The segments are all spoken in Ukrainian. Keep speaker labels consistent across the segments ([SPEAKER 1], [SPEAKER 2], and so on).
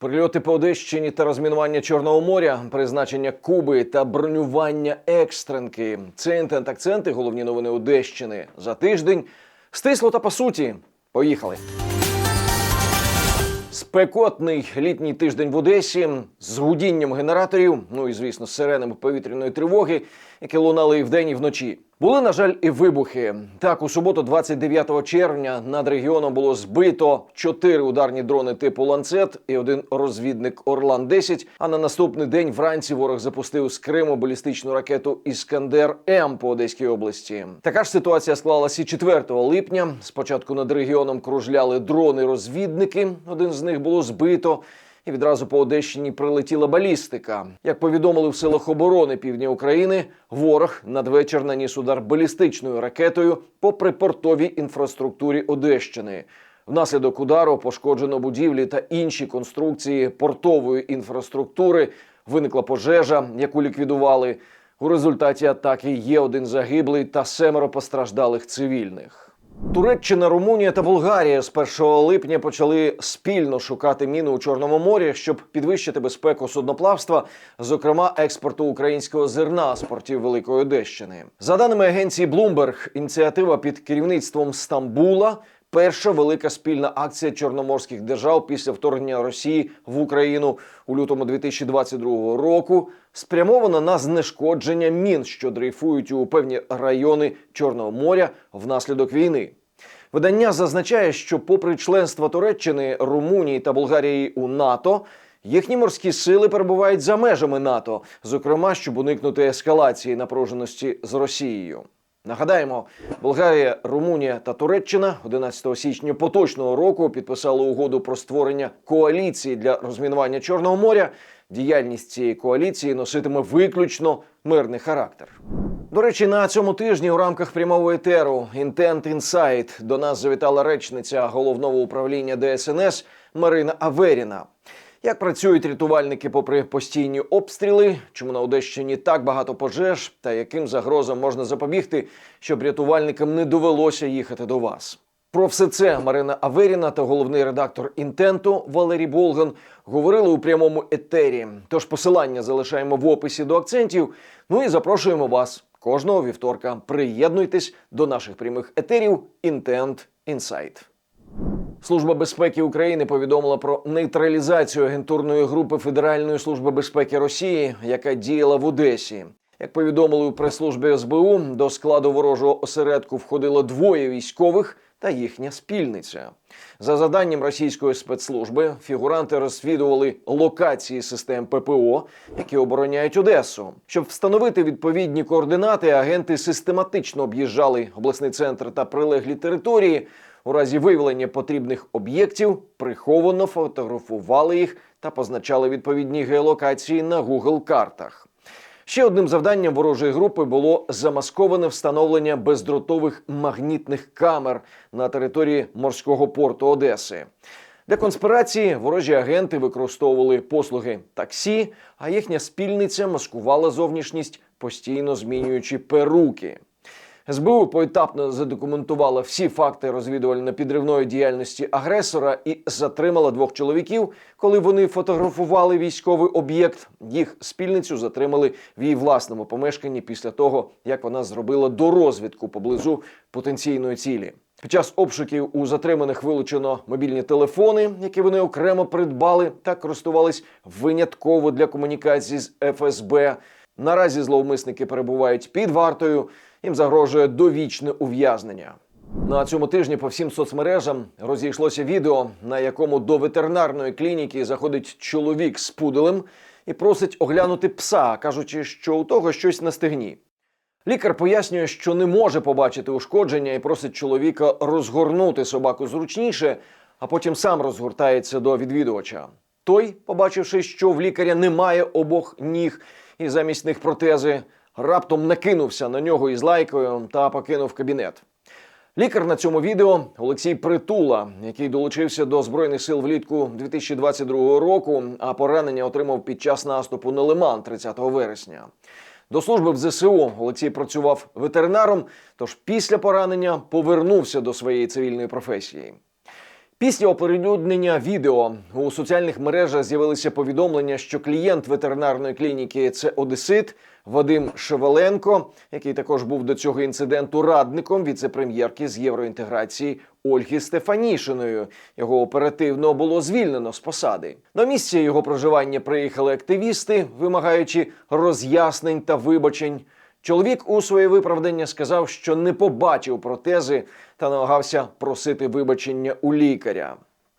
[SPEAKER 1] Прильоти по Одещині та розмінування Чорного моря, призначення Куби та бронювання екстренки. Це інтент акценти, головні новини Одещини за тиждень. Стисло та по суті. Поїхали. Спекотний літній тиждень в Одесі з гудінням генераторів, ну і звісно, з сиренами повітряної тривоги, які лунали і вдень, і вночі. Були, на жаль, і вибухи. Так, у суботу, 29 червня, над регіоном було збито чотири ударні дрони типу ланцет і один розвідник Орлан 10 А на наступний день вранці ворог запустив з Криму балістичну ракету Іскандер М по Одеській області. Така ж ситуація склалася і 4 липня. Спочатку над регіоном кружляли дрони-розвідники. Один з них було збито. І відразу по Одещині прилетіла балістика. Як повідомили в силах оборони півдня України, ворог надвечір наніс удар балістичною ракетою по припортовій інфраструктурі Одещини. Внаслідок удару пошкоджено будівлі та інші конструкції портової інфраструктури. Виникла пожежа, яку ліквідували. У результаті атаки є один загиблий та семеро постраждалих цивільних. Туреччина, Румунія та Болгарія з 1 липня почали спільно шукати міни у Чорному морі, щоб підвищити безпеку судноплавства, зокрема експорту українського зерна з портів Великої Одещини. За даними агенції Bloomberg, ініціатива під керівництвом Стамбула. Перша велика спільна акція чорноморських держав після вторгнення Росії в Україну у лютому 2022 року спрямована на знешкодження мін, що дрейфують у певні райони Чорного моря внаслідок війни. Видання зазначає, що, попри членство Туреччини, Румунії та Болгарії у НАТО, їхні морські сили перебувають за межами НАТО, зокрема, щоб уникнути ескалації напруженості з Росією. Нагадаємо, Болгарія, Румунія та Туреччина 11 січня поточного року підписали угоду про створення коаліції для розмінування Чорного моря. Діяльність цієї коаліції носитиме виключно мирний характер. До речі, на цьому тижні у рамках прямого етеру Intent Insight до нас завітала речниця головного управління ДСНС Марина Аверіна. Як працюють рятувальники попри постійні обстріли? Чому на Одещині так багато пожеж та яким загрозам можна запобігти, щоб рятувальникам не довелося їхати до вас? Про все це Марина Аверіна та головний редактор інтенту Валерій Болган говорили у прямому етері. Тож посилання залишаємо в описі до акцентів. Ну і запрошуємо вас кожного вівторка. Приєднуйтесь до наших прямих етерів Інтент Інсайт. Служба безпеки України повідомила про нейтралізацію агентурної групи Федеральної служби безпеки Росії, яка діяла в Одесі. Як повідомили у прес-службі СБУ, до складу ворожого осередку входило двоє військових та їхня спільниця. За заданням російської спецслужби, фігуранти розслідували локації систем ППО, які обороняють Одесу. Щоб встановити відповідні координати, агенти систематично об'їжджали обласний центр та прилеглі території. У разі виявлення потрібних об'єктів приховано фотографували їх та позначали відповідні геолокації на Google картах. Ще одним завданням ворожої групи було замасковане встановлення бездротових магнітних камер на території морського порту Одеси. Для конспірації ворожі агенти використовували послуги таксі, а їхня спільниця маскувала зовнішність, постійно змінюючи перуки. СБУ поетапно задокументувала всі факти розвідувально-підривної діяльності агресора і затримала двох чоловіків, коли вони фотографували військовий об'єкт. Їх спільницю затримали в її власному помешканні після того, як вона зробила дорозвідку поблизу потенційної цілі. Під час обшуків у затриманих вилучено мобільні телефони, які вони окремо придбали та користувались винятково для комунікації з ФСБ. Наразі зловмисники перебувають під вартою. Їм загрожує довічне ув'язнення. На цьому тижні по всім соцмережам розійшлося відео, на якому до ветеринарної клініки заходить чоловік з пуделем і просить оглянути пса, кажучи, що у того щось на стегні. Лікар пояснює, що не може побачити ушкодження і просить чоловіка розгорнути собаку зручніше, а потім сам розгортається до відвідувача. Той, побачивши, що в лікаря немає обох ніг і замість них протези, раптом накинувся на нього із лайкою та покинув кабінет. Лікар на цьому відео Олексій Притула, який долучився до збройних сил влітку 2022 року, а поранення отримав під час наступу на Лиман 30 вересня. До служби в ЗСУ Олексій працював ветеринаром, тож після поранення повернувся до своєї цивільної професії. Після оприлюднення відео у соціальних мережах з'явилися повідомлення, що клієнт ветеринарної клініки це Одесит Вадим Шевеленко, який також був до цього інциденту радником віце-прем'єрки з євроінтеграції Ольги Стефанішиною. Його оперативно було звільнено з посади. На місце його проживання приїхали активісти, вимагаючи роз'яснень та вибачень. Чоловік у своє виправдання сказав, що не побачив протези та намагався просити вибачення у лікаря.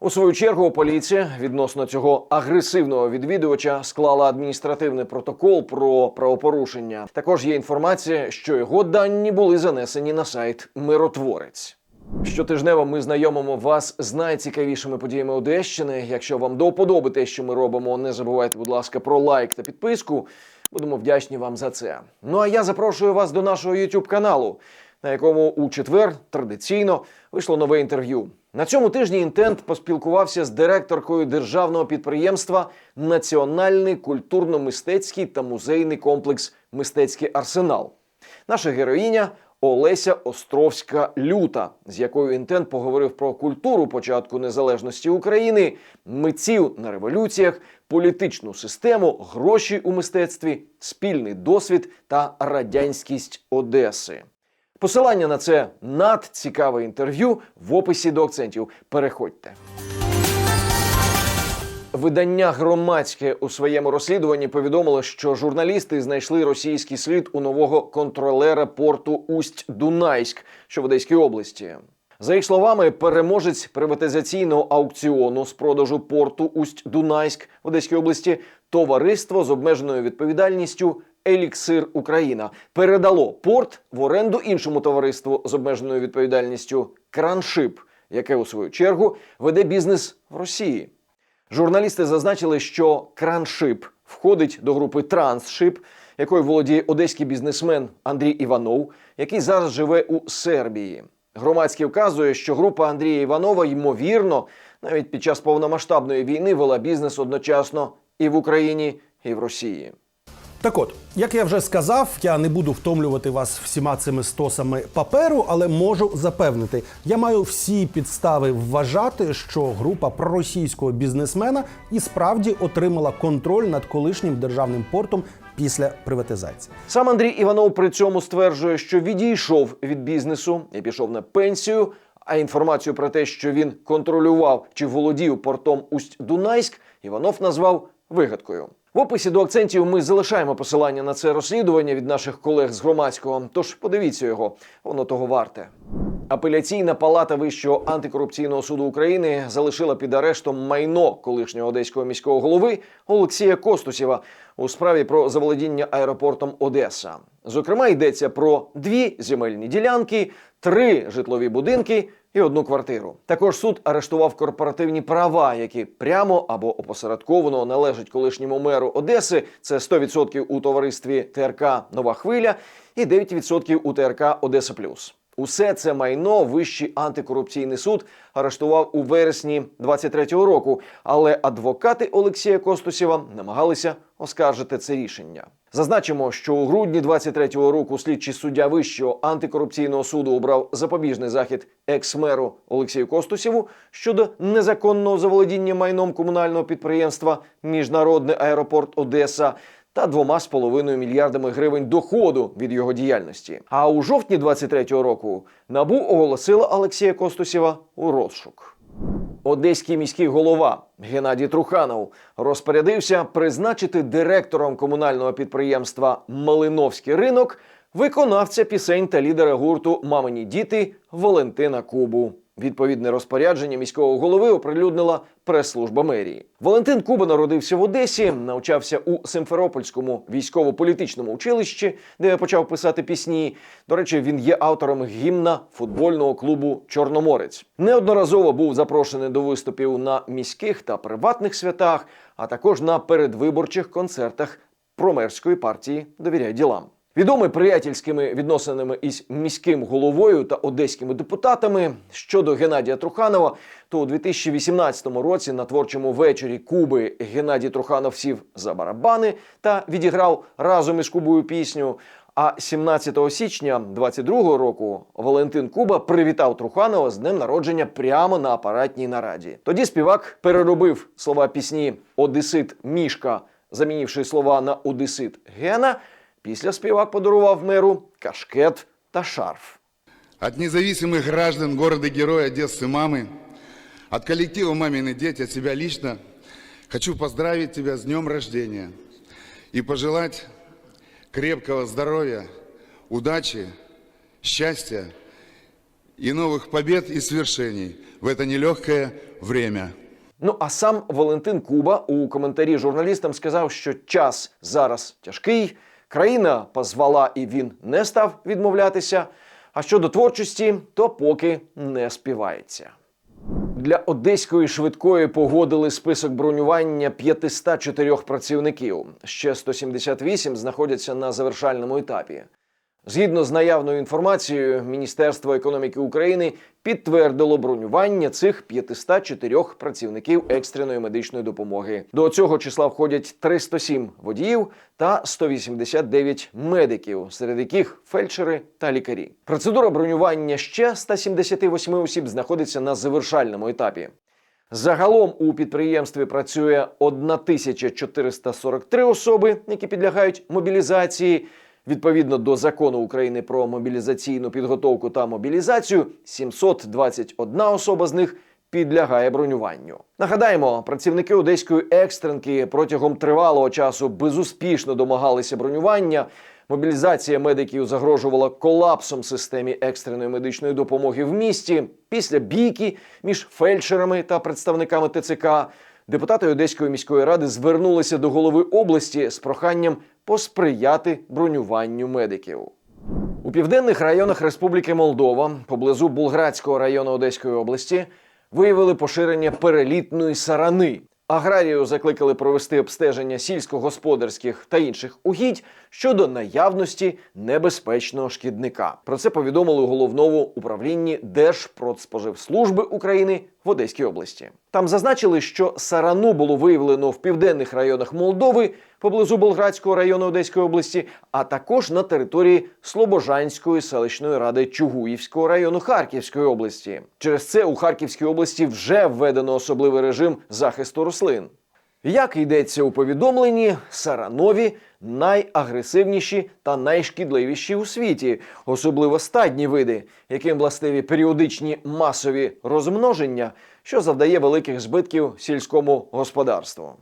[SPEAKER 1] У свою чергу поліція відносно цього агресивного відвідувача склала адміністративний протокол про правопорушення. Також є інформація, що його дані були занесені на сайт Миротворець. Щотижнево ми знайомимо вас з найцікавішими подіями Одещини. Якщо вам до те, що ми робимо, не забувайте, будь ласка, про лайк та підписку. Будемо вдячні вам за це. Ну а я запрошую вас до нашого youtube каналу, на якому у четвер традиційно вийшло нове інтерв'ю. На цьому тижні інтент поспілкувався з директоркою державного підприємства Національний культурно-мистецький та музейний комплекс Мистецький арсенал. Наша героїня Олеся Островська Люта, з якою інтент поговорив про культуру початку незалежності України, митців на революціях, політичну систему, гроші у мистецтві, спільний досвід та радянськість Одеси. Посилання на це надцікаве інтерв'ю в описі до акцентів. Переходьте. Видання громадське у своєму розслідуванні повідомило, що журналісти знайшли російський слід у нового контролера порту Усть-Дунайськ, що в Одеській області. За їх словами, переможець приватизаційного аукціону з продажу порту Усть-Дунайськ в Одеській області товариство з обмеженою відповідальністю Еліксир Україна передало порт в оренду іншому товариству з обмеженою відповідальністю Краншип, яке у свою чергу веде бізнес в Росії. Журналісти зазначили, що Краншип входить до групи Трансшип, якою володіє одеський бізнесмен Андрій Іванов, який зараз живе у Сербії. Громадський вказує, що група Андрія Іванова, ймовірно, навіть під час повномасштабної війни вела бізнес одночасно і в Україні, і в Росії.
[SPEAKER 2] Так от, як я вже сказав, я не буду втомлювати вас всіма цими стосами паперу, але можу запевнити, я маю всі підстави вважати, що група проросійського бізнесмена і справді отримала контроль над колишнім державним портом після приватизації.
[SPEAKER 1] Сам Андрій Іванов при цьому стверджує, що відійшов від бізнесу і пішов на пенсію. А інформацію про те, що він контролював чи володів портом Усть-Дунайськ, Іванов назвав вигадкою. В описі до акцентів ми залишаємо посилання на це розслідування від наших колег з громадського. Тож подивіться його, воно того варте. Апеляційна палата Вищого антикорупційного суду України залишила під арештом майно колишнього одеського міського голови Олексія Костусєва у справі про заволодіння аеропортом Одеса. Зокрема, йдеться про дві земельні ділянки, три житлові будинки і одну квартиру. Також суд арештував корпоративні права, які прямо або опосередковано належать колишньому меру Одеси. Це 100% у товаристві ТРК Нова Хвиля і 9% у ТРК Одеса Плюс. Усе це майно Вищий антикорупційний суд арештував у вересні 23-го року, але адвокати Олексія Костусєва намагалися оскаржити це рішення. Зазначимо, що у грудні 23-го року слідчий суддя Вищого антикорупційного суду обрав запобіжний захід екс-меру Олексію Костусєву щодо незаконного заволодіння майном комунального підприємства Міжнародний аеропорт Одеса та двома з половиною мільярдами гривень доходу від його діяльності. А у жовтні 23-го року набу оголосила Олексія Костусєва у розшук. Одеський міський голова Геннадій Труханов розпорядився призначити директором комунального підприємства Малиновський ринок виконавця пісень та лідера гурту Мамині діти Валентина Кубу. Відповідне розпорядження міського голови оприлюднила прес-служба мерії. Валентин Куба народився в Одесі, навчався у Симферопольському військово-політичному училищі, де почав писати пісні. До речі, він є автором гімна футбольного клубу Чорноморець. Неодноразово був запрошений до виступів на міських та приватних святах, а також на передвиборчих концертах промерської партії Довіряй ділам. Відомий приятельськими відносинами із міським головою та одеськими депутатами щодо Геннадія Труханова, то у 2018 році на творчому вечорі Куби Геннадій Труханов сів за барабани та відіграв разом із Кубою пісню. А 17 січня 22-го року Валентин Куба привітав Труханова з днем народження прямо на апаратній нараді. Тоді співак переробив слова пісні Одесит Мішка, замінивши слова на Одесит Гена. Після співак подарував меру кашкет та шарф.
[SPEAKER 3] От независимых граждан города-героя Одессы мамы, от коллектива «Мамины дети», от себя лично хочу поздравить тебя с днем рождения и пожелать крепкого здоровья, удачи, счастья и новых побед и свершений в это нелегкое время.
[SPEAKER 1] Ну а сам Валентин Куба у коментарі журналістам сказав, що час зараз тяжкий, країна позвала і він не став відмовлятися. А щодо творчості, то поки не співається. Для одеської швидкої погодили список бронювання 504 працівників. Ще 178 знаходяться на завершальному етапі. Згідно з наявною інформацією, Міністерство економіки України підтвердило бронювання цих 504 працівників екстреної медичної допомоги. До цього числа входять 307 водіїв та 189 медиків, серед яких фельдшери та лікарі. Процедура бронювання ще 178 осіб знаходиться на завершальному етапі. Загалом у підприємстві працює 1443 особи, які підлягають мобілізації. Відповідно до закону України про мобілізаційну підготовку та мобілізацію, 721 особа з них підлягає бронюванню. Нагадаємо, працівники одеської екстренки протягом тривалого часу безуспішно домагалися бронювання. Мобілізація медиків загрожувала колапсом системі екстреної медичної допомоги в місті. Після бійки між фельдшерами та представниками ТЦК депутати Одеської міської ради звернулися до голови області з проханням посприяти бронюванню медиків. У південних районах Республіки Молдова, поблизу Булградського району Одеської області, виявили поширення перелітної сарани. Аграрію закликали провести обстеження сільськогосподарських та інших угідь щодо наявності небезпечного шкідника. Про це повідомили у головному управлінні Держпродспоживслужби України в Одеській області. Там зазначили, що сарану було виявлено в південних районах Молдови поблизу Болградського району Одеської області, а також на території Слобожанської селищної ради Чугуївського району Харківської області. Через це у Харківській області вже введено особливий режим захисту рослин. Як йдеться у повідомленні, саранові найагресивніші та найшкідливіші у світі, особливо стадні види, яким властиві періодичні масові розмноження, що завдає великих збитків сільському господарству.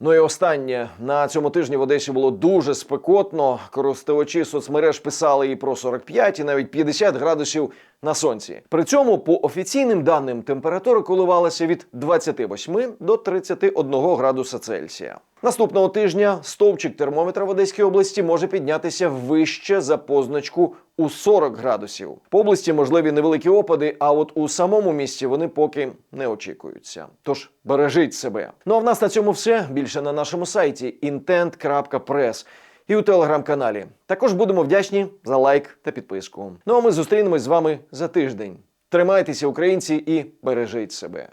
[SPEAKER 1] Ну і останнє на цьому тижні в Одесі було дуже спекотно. Користувачі соцмереж писали і про 45, і навіть 50 градусів на сонці. При цьому, по офіційним даним, температура коливалася від 28 до 31 градуса Цельсія. Наступного тижня стовпчик термометра в Одеській області може піднятися вище за позначку у 40 градусів. По області можливі невеликі опади, а от у самому місті вони поки не очікуються. Тож бережіть себе. Ну а в нас на цьому все. Більше на нашому сайті intent.press і у телеграм-каналі. Також будемо вдячні за лайк та підписку. Ну а ми зустрінемось з вами за тиждень. Тримайтеся, українці, і бережіть себе.